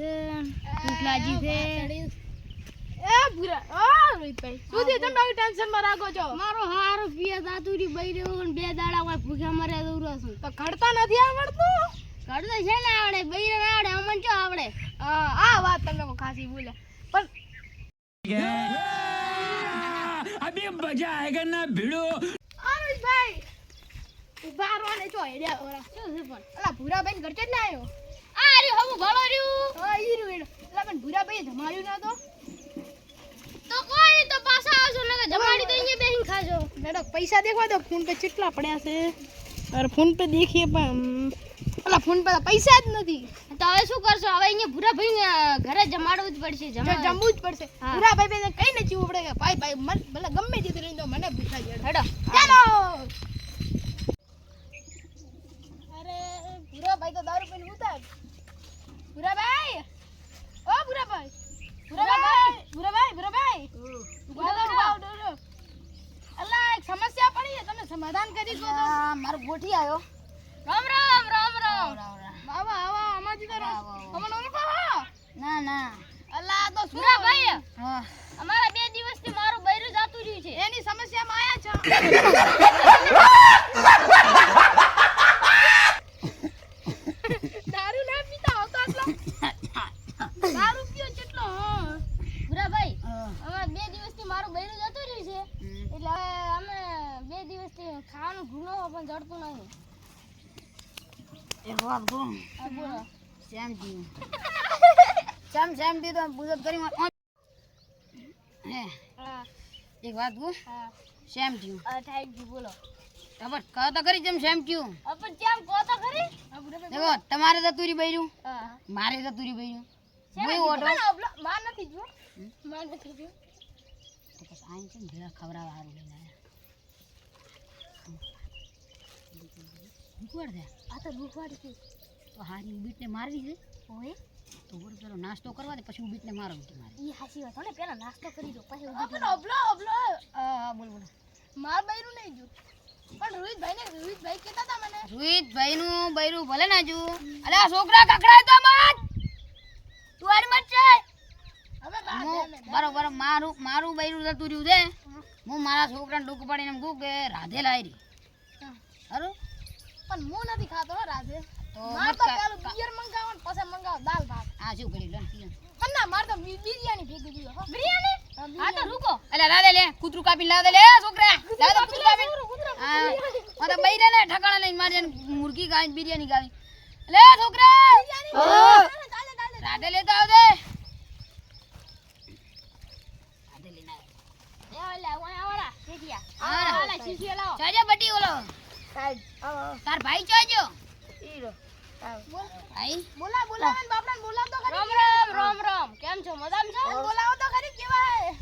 છે. ભૂખ લાગી છે. એ પૂરા ઓ રીતભાઈ સુધી તમે ટેન્શનમાં રાખો છો? મારો હારો પિયા દાતુરી બઈ રહ્યો બે દાડા હોય ભૂખ્યા મરે દોરો છું. તો ખડતા નથી આવડતું? ખડતો છે ને આવડે બઈ આવડે અમન જો આવડે? આ વાત તમે કો ખાસી બોલે પણ અભી મજા આયેગા ના ભીડો. અરુષભાઈ ઊભા રહો ને જો હેડ્યા ઓરા શું છે પણ અલા ભૂરા બેન ઘર જ ના આયો? રહ્યું હમું રહ્યું હા ઈ રહ્યું એટલે પણ ભૂરા ભાઈ જમાડ્યું ના તો? તો કોઈ નહીં તો પાછા આવજો ને જમાડી તો અહીંયા બેહીને ખાજો. મેડમ પૈસા દેખવા દો ફોન પે કેટલા પડ્યા છે? અરે ફોન પે દેખીએ પણ અલા ફોન પે પૈસા જ નથી. તો હવે શું કરશો? હવે અહીંયા ભૂરા ભાઈ ઘરે જમાડવું જ પડશે જમવું જ પડશે. ભૂરા ભાઈ બેને કઈ નથી ઉપડે કે ભાઈ ભાઈ મને ભલે ગમે તે લઈને દો મને ભૂખા જડે હેડો. ચાલો અરે ભૂરાભાઈ તો દારૂ પીને ઉતાર ભૂરાભાઈ ઓ ભૂરાભાઈ ભૂરાભાઈ ભૂરાભાઈ ભૂરાભાઈ ઊભા રહો, ઊભા રહો, ઊભા રહો. અલા એક સમસ્યા પડી છે તમે સમાધાન કરી શકો છો મારો ગોઠી આવ્યો રામ રામ રામ રામ. બાબા આવા આમાંથી તો. અમને ઓળખો ના ના. અલા તો તો ભાઈ ભૂરાભાઈ અમારા બે દિવસથી મારું બૈરું જાતું રહ્યું છે. એની સમસ્યામાં આયા છો દારૂ ના પીતા હો તો આટલો દારૂ પીઓ કેટલો હા ભૂરાભાઈ અમારા બે દિવસથી મારું બૈરું જતું રહ્યું છે એટલે હવે અમે બે દિવસથી ખાવાનું જડતું નહીં. એક વાત કહું બોલો. શ્યામ જી. શ્યામ શ્યામ જી તો પૂજત કરી હે એક વાત કહું હા. શ્યામ જી આ બોલો. ખબર કહો તો કરી જેમ શ્યામ જી પણ જેમ કહો તો કરી દેખો તમારે જતુરી બૈરું મારે તો તુરી બૈરું હું ઓઢો? ના, માં નથી જો માં નથી જો તો પછી આઈ છે ભેળા ખવડાવવા હારું લઈને ભૂખવાડ આ તો દુખવાડી છે. તો હારી બીટને મારવી છે? ઓએ તો વળી પેલો નાસ્તો કરવા દે પછી બીટને મારો બીટે મારે. ઈ હાસી વાત. હો ને પેલા નાસ્તો કરી દો પછી પણ અબલો અબલો હા બોલ બોલ. માર બૈરું નહીં જો પણ રોહિતભાઈ ને રોહિતભાઈ કહેતા હતા મને. રોહિતભાઈ નું બૈરું ભલે ના જો અલે આ છોકરા કકડાય તો મત. તું આડ મત છે? હવે બરોબર મારું મારું બૈરું જતું રહ્યું છે. હું. મારા છોકરાને ડૂક પાડીને એમ કહું કે રાધે લાયરી. હારું? પણ હું નથી ખાતો હો રાજે તો માર તો પેલું બિયર મંગાવો ને પછી મંગાવો દાલ ભાત. આ જો ઘડી લો ને પીઓ. પણ ના માર તો બિરયાની ભેગી દીધો હો. બિરયાની? હા, તો રૂકો. એટલે લાદે લે કૂતરું કાપી લાદે લે છોકરા. લાદે કૂતરું કાપી હા તો બૈરે ને ઠકાણા લઈને મારી મુર્ગી ગાય બિરયાની ગાવી. લે છોકરા! ચાલે ચાલે રાધે લેતા આવજે. એ ઓલા ઓલા ઓલા લાવો. ચાજો બટી ઓલો. તાર ભાઈ જોજો ઈરો ભાઈ બોલા બોલા ને બોલાવ તો ખરી રામ રામ રામ રામ. કેમ છો? મજામાં છો? બોલાવો તો ખરી કેવાય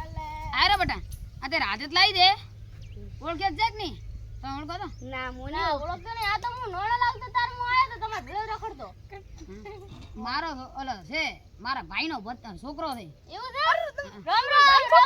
અલે આય રે આ તે રાધે લાવી દે. ઓળખે જ નહીં? તમે ઓળખો તો. ના મોની ઓળખતો. નહીં. આ તો હું નોણા લાગતો તાર હું આયો તો તમારે ભેળ રખડતો. મારો ઓલો છે મારા ભાઈનો છોકરો છે. એવું છે? રામ રામ.